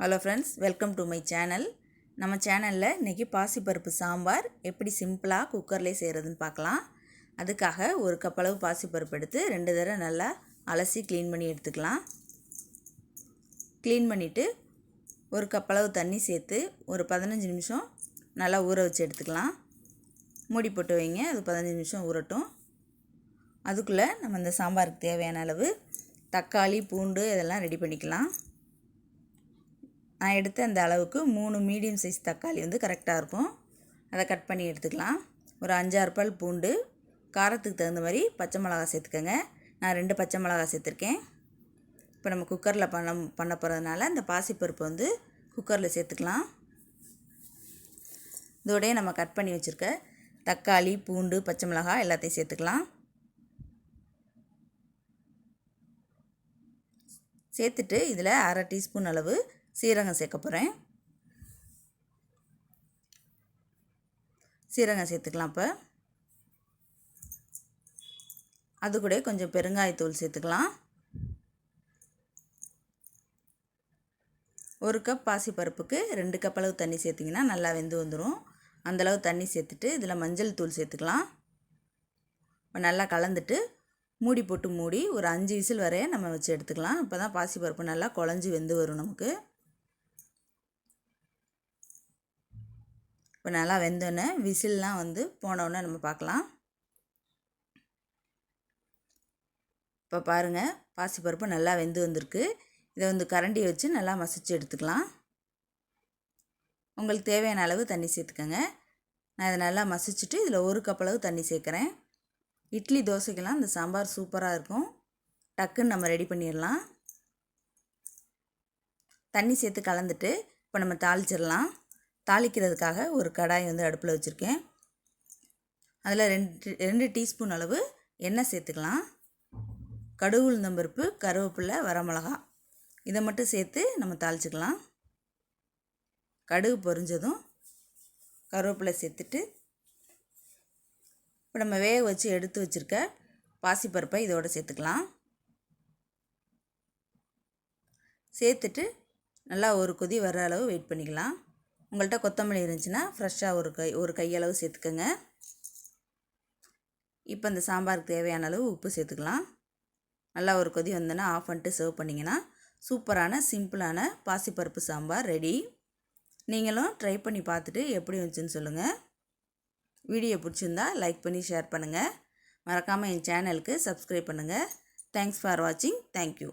Hello friends welcome to my channel நம்ம சேனலில் இன்றைக்கி பாசிப்பருப்பு சாம்பார் எப்படி சிம்பிளாக குக்கர்லேயே செய்கிறதுன்னு பார்க்கலாம். அதுக்காக ஒரு கப் அளவு பாசிப்பருப்பு எடுத்து ரெண்டு தடவை நல்லா அலசி க்ளீன் பண்ணி எடுத்துக்கலாம். க்ளீன் பண்ணிவிட்டு ஒரு கப் அளவு தண்ணி சேர்த்து ஒரு பதினஞ்சு நிமிஷம் நல்லா ஊற வச்சு எடுத்துக்கலாம். மூடி போட்டு வைங்க அது பதினஞ்சு நிமிஷம் ஊறட்டும். அதுக்குள்ளே நம்ம இந்த சாம்பாருக்கு தேவையான அளவு தக்காளி பூண்டு இதெல்லாம் ரெடி பண்ணிக்கலாம். நான் எடுத்த அந்த அளவுக்கு மூணு மீடியம் சைஸ் தக்காளி வந்து கரெக்டாக இருக்கும். அதை கட் பண்ணி எடுத்துக்கலாம். ஒரு அஞ்சாறு பல் பூண்டு காரத்துக்கு தகுந்த மாதிரி பச்சை மிளகா சேர்த்துக்கோங்க. நான் ரெண்டு பச்சை மிளகா சேர்த்துருக்கேன். இப்போ நம்ம குக்கரில் பண்ண பண்ண போகிறதுனால இந்த பாசிப்பருப்பு வந்து குக்கரில் சேர்த்துக்கலாம். இதோடய நம்ம கட் பண்ணி வச்சுருக்க தக்காளி பூண்டு பச்சை மிளகா எல்லாத்தையும் சேர்த்துக்கலாம். சேர்த்துட்டு இதில் அரை டீஸ்பூன் அளவு சீரகம் சேர்க்க போகிறேன் சீரகம் சேர்த்துக்கலாம் இப்போ. அது கூட கொஞ்சம் பெருங்காயத்தூள் சேர்த்துக்கலாம். ஒரு கப் பாசிப்பருப்புக்கு ரெண்டு கப் அளவு தண்ணி சேர்த்திங்கன்னா நல்லா வெந்து வந்துடும் அந்தளவு தண்ணி சேர்த்துட்டு இதில் மஞ்சள் தூள் சேர்த்துக்கலாம். இப்போ நல்லா கலந்துட்டு மூடி போட்டு மூடி ஒரு அஞ்சு விசில் வரைய நம்ம வச்சு எடுத்துக்கலாம். இப்போ தான் பாசிப்பருப்பு நல்லா குழஞ்சி வெந்து வரும் நமக்கு. இப்போ நல்லா வெந்தோடனே விசில்லாம் வந்து போனோடனே நம்ம பார்க்கலாம். இப்போ பாருங்கள் பாசிப்பருப்பு நல்லா வெந்து வந்திருக்கு. இதை வந்து கரண்டியை வச்சு நல்லா மசிச்சு எடுத்துக்கலாம். உங்களுக்கு தேவையான அளவு தண்ணி சேர்த்துக்கோங்க. நான் இதை நல்லா மசிச்சுட்டு இதில் ஒரு கப் அளவு தண்ணி சேர்க்குறேன். இட்லி தோசைக்கெல்லாம் இந்த சாம்பார் சூப்பராக இருக்கும். டக்குன்னு நம்ம ரெடி பண்ணிடலாம். தண்ணி சேர்த்து கலந்துட்டு இப்போ நம்ம தாளிச்சிடலாம். தாளிக்கிறதுக்காக ஒரு கடாய் வந்து அடுப்பில் வச்சுருக்கேன். அதில் ரெண்டு ரெண்டு டீஸ்பூன் அளவு எண்ணெய் சேர்த்துக்கலாம். கடுகு உளுந்தம்பருப்பு கருவேப்பிலை வரமிளகா இதை மட்டும் சேர்த்து நம்ம தாளிச்சிக்கலாம். கடுகு பொரிஞ்சதும் கருவேப்பிலை சேர்த்துட்டு இப்போ நம்ம வேக வச்சு எடுத்து வச்சுருக்க பாசிப்பருப்பை இதோடு சேர்த்துக்கலாம். சேர்த்துட்டு நல்லா ஒரு கொதி வர அளவு வெயிட் பண்ணிக்கலாம். உங்கள்கிட்ட கொத்தமல்லி இருந்துச்சுன்னா ஃப்ரெஷ்ஷாக ஒரு கை ஒரு கையளவு சேர்த்துக்கோங்க. இப்போ இந்த சாம்பாருக்கு தேவையான அளவு உப்பு சேர்த்துக்கலாம். நல்லா ஒரு கொதி வந்தோன்னா ஆஃப் பண்ணிட்டு சர்வ் பண்ணிங்கன்னா சூப்பரான சிம்பிளான பாசிப்பருப்பு சாம்பார் ரெடி நீங்களும் ட்ரை பண்ணி பார்த்துட்டு எப்படி வந்துச்சுன்னு சொல்லுங்கள் வீடியோ பிடிச்சிருந்தா லைக் பண்ணி ஷேர் பண்ணுங்கள் மறக்காமல் என் சேனலுக்கு சப்ஸ்கிரைப் பண்ணுங்கள் தேங்க்ஸ் ஃபார் வாட்சிங் தேங்க்யூ